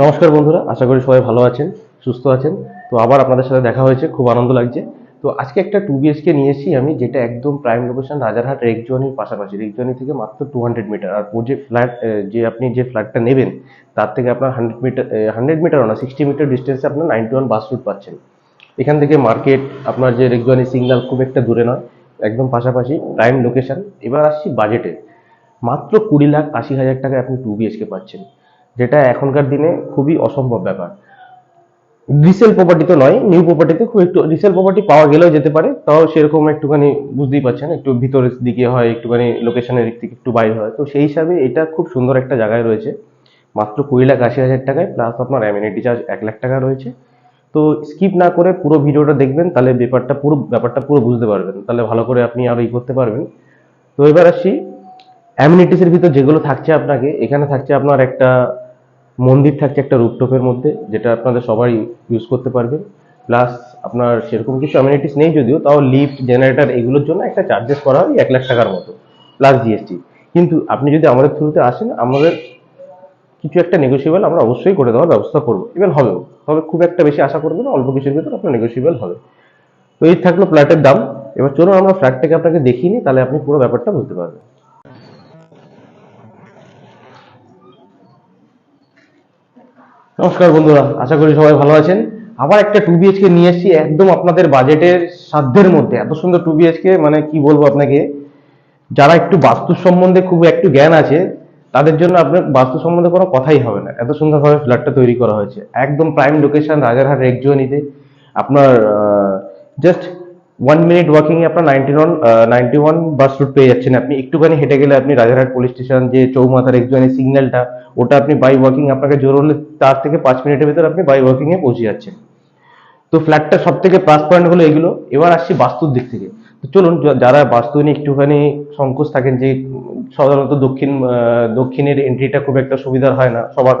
নমস্কার বন্ধুরা, আশা করি সবাই ভালো আছেন, সুস্থ আছেন। তো আবার আপনাদের সাথে দেখা হয়েছে, খুব আনন্দ লাগছে। তো আজকে একটা টু বিএসকে নিয়ে এসেছি আমি, যেটা একদম প্রাইম লোকেশন রাজারহাট রেকজোয়ানির পাশাপাশি। রেকজোয়ানি থেকে মাত্র টু হান্ড্রেড মিটার আর যে ফ্ল্যাট যে আপনি যে ফ্ল্যাটটা নেবেন, তার থেকে আপনার হান্ড্রেড মিটার হান্ড্রেড মিটারও না সিক্সটি মিটার ডিস্টেন্সে আপনার নাইনটি ওয়ান বাস রুট পাচ্ছেন। এখান থেকে মার্কেট আপনার যে রেকজোয়ানি সিগন্যাল খুব একটা দূরে নয়, একদম পাশাপাশি প্রাইম লোকেশন এবার আসছি বাজেটে মাত্র কুড়ি লাখ আশি হাজার টাকায় আপনি টু বিএসকে পাচ্ছেন। যেটা এখনকার দিনে খুবই অসম্ভব ব্যাপার। রিসেল প্রপার্টি তো নয় নিউ প্রপার্টিতে খুব একটু রিসেল প্রপার্টি পাওয়া গেলেও যেতে পারে, তাও সেরকম একটুখানি বুঝতেই পারছেন, একটু ভিতরের দিকে হয়, একটুখানি লোকেশনের দিক থেকে একটু বাইরে হয়। তো সেই হিসাবে এটা খুব সুন্দর একটা জায়গায় রয়েছে, মাত্র কুড়ি লাখ আশি হাজার টাকায় প্লাস আপনার অ্যামিনিটি চার্জ এক লাখ টাকা রয়েছে। তো স্কিপ না করে পুরো ভিডিওটা দেখবেন, তাহলে ব্যাপারটা পুরো ব্যাপারটা পুরো বুঝতে পারবেন। তাহলে ভালো করে আপনি আরও ই করতে পারবেন। তো এবার আসি অ্যামিনিটিসের ভিতর যেগুলো থাকছে আপনাকে, এখানে থাকছে আপনার একটা মন্দির থাকছে একটা রুপটপের মধ্যে, যেটা আপনাদের সবাই ইউজ করতে পারবেন প্লাস আপনার সেরকম কিছু অ্যামিনিটিস নেই যদিও, তাও লিফট জেনারেটর এগুলোর জন্য একটা চার্জেস করা হয় এক লাখ টাকার মতো প্লাস জিএসটি কিন্তু আপনি যদি আমাদের থ্রুতে আসেন, আমাদের কিছু একটা নেগোসিয়েবল আমরা অবশ্যই করে দেওয়ার ব্যবস্থা করব। ইভেন হবেও তবে খুব একটা বেশি আশা করবেন অল্প কিছুর ভিতরে আপনার নেগোসিয়েবল হবে। তো এই থাকল ফ্ল্যাটের দাম। এবার চলুন আমরা ফ্ল্যাটটাকে আপনাকে দেখিয়ে নিই, তাহলে আপনি পুরো ব্যাপারটা বুঝতে পারবেন। নমস্কার বন্ধুরা, আশা করি সবাই ভালো আছেন। আবার একটা টু বিএচকে নিয়ে এসেছি একদম আপনাদের বাজেটের সাধ্যের মধ্যে। এত সুন্দর টু বিএচকে মানে কি বলব আপনাকে? যারা একটু বাস্তু সম্বন্ধে খুব একটু জ্ঞান আছে, তাদের জন্য আপনার বাস্তু সম্বন্ধে কোনো কথাই হবে না। এত সুন্দরভাবে ফ্ল্যাটটা তৈরি করা হয়েছে। একদম প্রাইম লোকেশন রাজারহাট রেকজুয়ানিতে আপনার জাস্ট ওয়ান মিনিট ওয়াকিং এ আপনার ninety one ninety one bus route পেয়ে যাচ্ছেন। আপনি একটুখানি হেঁটে গেলে আপনি রাজারহাট পুলিশ স্টেশন যে চৌমাথার একজনের সিগন্যালটা ওটা আপনি বাই ওয়াকিং আপনাকে জোর হলে চার থেকে পাঁচ মিনিটের ভিতর আপনি বাই ওয়াকিং এ পৌঁছে যাচ্ছেন। তো ফ্ল্যাটটা সব থেকে প্লাস পয়েন্ট হলো এগুলো। এবার আসছি বাস্তুর দিক থেকে। তো চলুন যারা বাস্তু নিয়ে একটুখানি সংকোচ থাকেন যে, সাধারণত দক্ষিণ দক্ষিণের এন্ট্রিটা খুব একটা সুবিধার হয় না সবার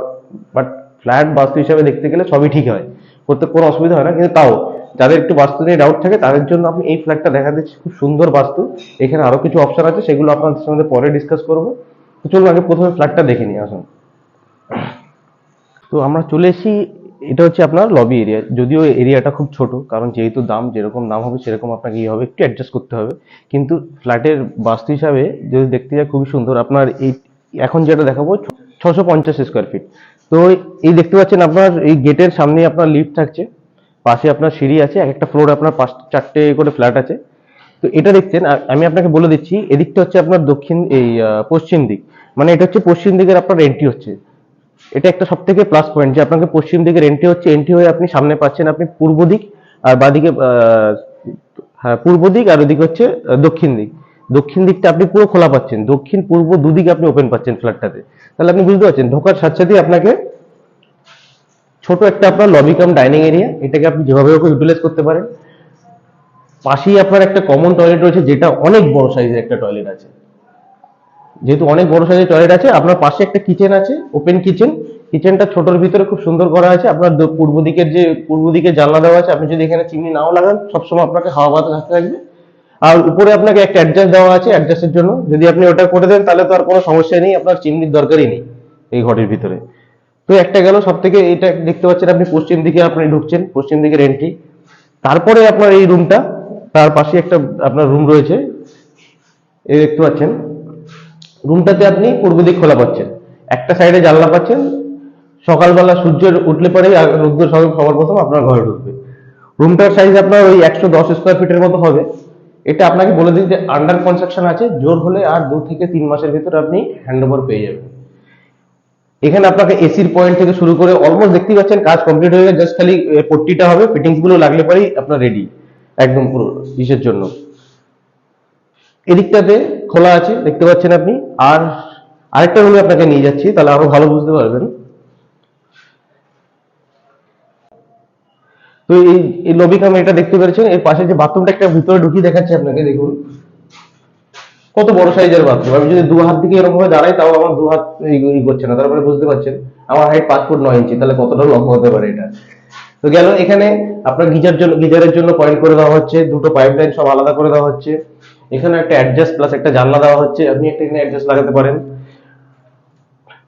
বাট ফ্ল্যাট বাস্তু হিসাবে দেখতে গেলে সবই ঠিক হয়। করতে কোনো অসুবিধা হয় না, কিন্তু তাও যাদের একটু বাস্তু নিয়ে ডাউট থাকে, তাদের জন্য আপনি এই ফ্ল্যাটটা দেখা দিচ্ছি। খুব সুন্দর বাস্তু। এখানে আরও কিছু অপশন আছে, সেগুলো আপনাদের সঙ্গে পরে ডিসকাস করব। তো চলুন আগে প্রথমে ফ্ল্যাটটা দেখে নিয়ে আসুন। তো আমরা চলে এসেছি, এটা হচ্ছে আপনার লবি এরিয়া যদিও এরিয়াটা খুব ছোট, কারণ যেহেতু দাম যেরকম দাম হবে, সেরকম আপনাকে ইয়ে হবে, একটু অ্যাডজাস্ট করতে হবে। কিন্তু ফ্ল্যাটের বাস্তু হিসাবে যদি দেখতে যায় খুবই সুন্দর। আপনার এই, এখন যেটা দেখাবো ছশো পঞ্চাশ স্কোয়ার ফিট তো এই দেখতে পাচ্ছেন আপনার, এই গেটের সামনে আপনার লিফট থাকছে। পাশে আপনার সিঁড়ি আছে এক একটা ফ্লোর আপনার পাঁচ, চারটে করে ফ্ল্যাট আছে। তো এটা দেখছেন আমি আপনাকে বলে দিচ্ছি, এদিকটা হচ্ছে আপনার দক্ষিণ, এই পশ্চিম দিক। মানে এটা হচ্ছে পশ্চিম দিকের আপনার এন্ট্রি হচ্ছে। এটা একটা সব থেকে প্লাস পয়েন্ট যে আপনাকে পশ্চিম দিকের এন্ট্রি হচ্ছে এন্ট্রি হয়ে আপনি সামনে পাচ্ছেন আপনি পূর্ব দিক আর বাদিকে হ্যাঁ পূর্ব দিক আর ওদিকে হচ্ছে দক্ষিণ দিক। দক্ষিণ দিকটা আপনি পুরো খোলা পাচ্ছেন। দক্ষিণ, পূর্ব দুদিকে আপনি ওপেন পাচ্ছেন ফ্ল্যাটটাতে তাহলে আপনি বুঝতে পারছেন, ঢোকার সাথে সাথেই আপনাকে ছোট একটা আপনার লবি কাম ডাইনিং এরিয়া এটাকে আপনি যেভাবে হোক ইউটিলাইজ করতে পারেন। পাশেই আপনার একটা কমন টয়লেট রয়েছে, যেটা অনেক বড় সাইজের একটা টয়লেট আছে। যেহেতু অনেক বড় সাইজের টয়লেট আছে, আপনার পাশে একটা কিচেন আছে ওপেন কিচেন কিচেনটা ছোটর ভিতরে খুব সুন্দর করা আছে। আপনার পূর্ব দিকের যে পূর্ব দিকে জানলা দেওয়া আছে, আপনি যদি এখানে চিমনি নাও লাগান, সবসময় আপনাকে হাওয়া বাতাস আসতে থাকবে। আর উপরে আপনাকে একটা অ্যাডজাস্ট দেওয়া আছে অ্যাডজাস্টের জন্য। যদি আপনি ওটা করে দেন, তাহলে তো আর কোনো সমস্যা নেই, আপনার চিমনির দরকারই নেই এই ঘরের ভিতরে। তো একটা গেল সব থেকে এটা দেখতে পাচ্ছেন আপনি, পশ্চিম দিকে আপনি ঢুকছেন, পশ্চিম দিকের এন্ট্রি তারপরে আপনার এই রুমটা তার পাশে একটা আপনার রুম রয়েছে। এই দেখতে পাচ্ছেন রুমটাতে আপনি পূর্ব দিক খোলা পাচ্ছেন। একটা সাইডে জানলা পাচ্ছেন, সকালবেলা সূর্য উঠলে পরে রোদ্দুর সব সবার প্রথম আপনার ঘরে ঢুকবে। রুমটার সাইজ আপনার ওই একশো দশ স্কোয়ার ফিটের মতো হবে। এটা আপনাকে বলে দিই যে আন্ডার কনস্ট্রাকশন আছে, জোর হলে আর দু থেকে তিন মাসের ভিতরে আপনি হ্যান্ড পেয়ে যাবেন। এখানে আপনাকে এসির পয়েন্ট থেকে শুরু করে অলমোস্ট দেখতেই পাচ্ছেন, কাজ কমপ্লিট হয়ে গেছে জাস্ট খালি পট্টিটা হবে ফিটিংসগুলো লাগলে পরেই আপনার রেডি একদম পুরো ইসের জন্য। এদিকটাতে খোলা আছে, দেখতে পাচ্ছেন আপনি। আর আরেকটা রুমে আপনাকে নিয়ে যাচ্ছি, তাহলে আরও ভালো বুঝতে পারবেন। তো এই এই লবি কাম এটা দেখতে পেরেছেন, এর পাশে যে বাথরুমটা একটা ভিতরে ঢুকিয়ে দেখাচ্ছি আপনাকে, দেখুন। কত বড় সাইজের বাথরুম আমি যদি দু হাত দিকে এরকম ভাবে দাঁড়াই তাও আমার দু হাত এই করছে না। তারপরে বুঝতে পারছেন? আমার হাইট পাঁচ ফুট নয় ইঞ্চি, তাহলে কতটা লম্বা হতে পারে এটা? তো গেল, এখানে আপনার গিজার জন্য, গিজারের জন্য পয়েন্ট করে দেওয়া হচ্ছে, দুটো পাইপ লাইন সব আলাদা করে দেওয়া হচ্ছে। এখানে একটা অ্যাডজাস্ট প্লাস একটা জানলা দেওয়া হচ্ছে, আপনি একটা এখানে অ্যাডজাস্ট লাগাতে পারেন।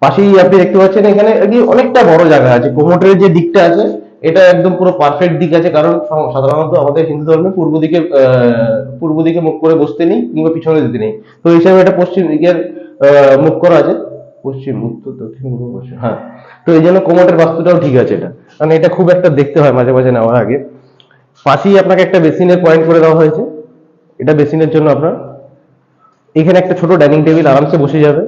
পাশেই আপনি দেখতে পাচ্ছেন এখানে অনেকটা বড় জায়গা আছে কোমোটের যে দিকটা আছে এটা একদম পুরো পারফেক্ট দিক আছে, কারণ সাধারণত আমাদের হিন্দু ধর্মে পূর্ব দিকে পূর্ব দিকে মুখ করে বসতে নেই কিংবা পিছনে দিতে নেই। তো হিসাবে এটা পশ্চিম দিকের মুখ করা আছে। পশ্চিম, উত্তর, দক্ষিণ, পূর্ব, পশ্চিম হ্যাঁ। তো এই জন্য কোমোটের বাস্তুটাও ঠিক আছে এটা। কারণ এটা খুব একটা দেখতে হয় মাঝে মাঝে নেওয়ার আগে। পাশেই আপনাকে একটা বেসিনের পয়েন্ট করে দেওয়া হয়েছে। এটা বেসিনের জন্য আপনার এখানে একটা ছোট ডাইনিং টেবিল আরামসে বসে যাবে।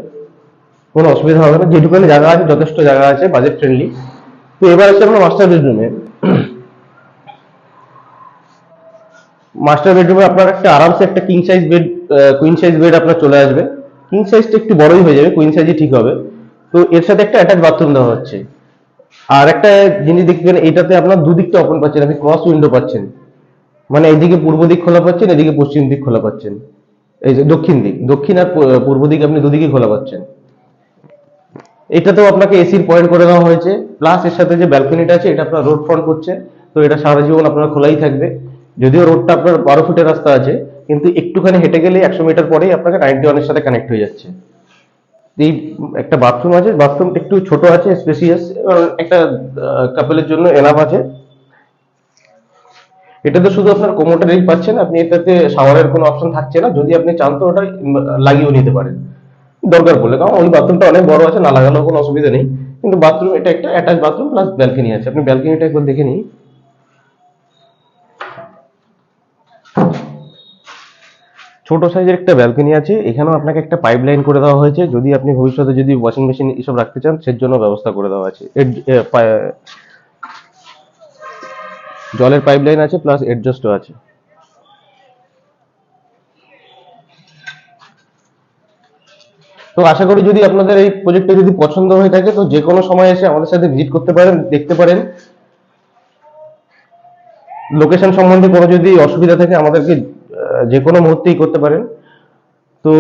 কোনো অসুবিধা হবে না। যেটুকুনি জায়গা আছে, যথেষ্ট জায়গা আছে বাজেট ফ্রেন্ডলি তো এবার আসছে আমরা মাস্টার বেডরুমে মাস্টার বেডরুমে আপনার একটা আরামসে একটা king size bed queen size bed আপনার চলে আসবে। কিং সাইজটা একটু বড়ই হয়ে যাবে কুইন সাইজই ঠিক হবে। তো এর সাথে একটা অ্যাটাচ বাথরুম দেওয়া হচ্ছে। আর একটা জিনিস দেখবেন এটাতে আপনার দুদিকটা ওপেন পাচ্ছেন, আপনি ক্রস উইন্ডো পাচ্ছেন। মানে এইদিকে পূর্ব দিক খোলা পাচ্ছেন, এদিকে পশ্চিম দিক খোলা পাচ্ছেন। এই যে দক্ষিণ দিক, দক্ষিণ আর পূর্ব দিক আপনি দুদিকে খোলা পাচ্ছেন। এটাতেও আপনাকে এসির পয়েন্ট করে দেওয়া হয়েছে প্লাস এর সাথে যে ব্যালকনিটা আছে, এটা আপনার রোড ফ্রন্ট করছে, তো এটা সারা জীবন আপনার খোলাই থাকবে। যদিও রোডটা আপনার বারো ফুটের রাস্তা আছে, কিন্তু একটুখানি হেঁটে গেলে একশো মিটার পরেই আপনাকে নাইনটি ওয়ানের সাথে কানেক্ট হয়ে যাচ্ছে। এই একটা বাথরুম আছে বাথরুমটা একটু ছোট আছে স্পেসিয়াস একটা কাপেলের জন্য এনাফ আছে। এটাতে শুধু আপনার কোমোটারেই পাচ্ছেন, আপনি এটাতে শাওয়ারের কোনো অপশন থাকছে না। যদি আপনি চান তো ওটা লাগিয়েও নিতে পারেন। দরকার পড়লে, কারণ ওই বাথরুমটা অনেক বড় আছে, না লাগালেও কোনো অসুবিধা নেই। কিন্তু বাথরুম এটা একটা অ্যাটাচ বাথরুম প্লাস ব্যালকনি আছে। আপনি ব্যালকনিটা একবার দেখে নিন। ছোট সাইজের একটা ব্যালকনি আছে, এখানেও আপনাকে একটা পাইপ লাইন করে দেওয়া হয়েছে। যদি আপনি ভবিষ্যতে যদি ওয়াশিং মেশিন এসব রাখতে চান সের জন্য ব্যবস্থা করে দেওয়া আছে। জলের পাইপ লাইন আছে প্লাস এডজাস্টও আছে। তো আশা করি যদি আপনাদের এই প্রজেক্টটা যদি পছন্দ হয়ে থাকে, তো যে কোনো সময় এসে আমাদের সাথে ভিজিট করতে পারেন, দেখতে পারেন। লোকেশন সম্বন্ধে কোনো যদি অসুবিধা থাকে, আমাদেরকে যে কোনো মুহূর্তেই করতে পারেন। তো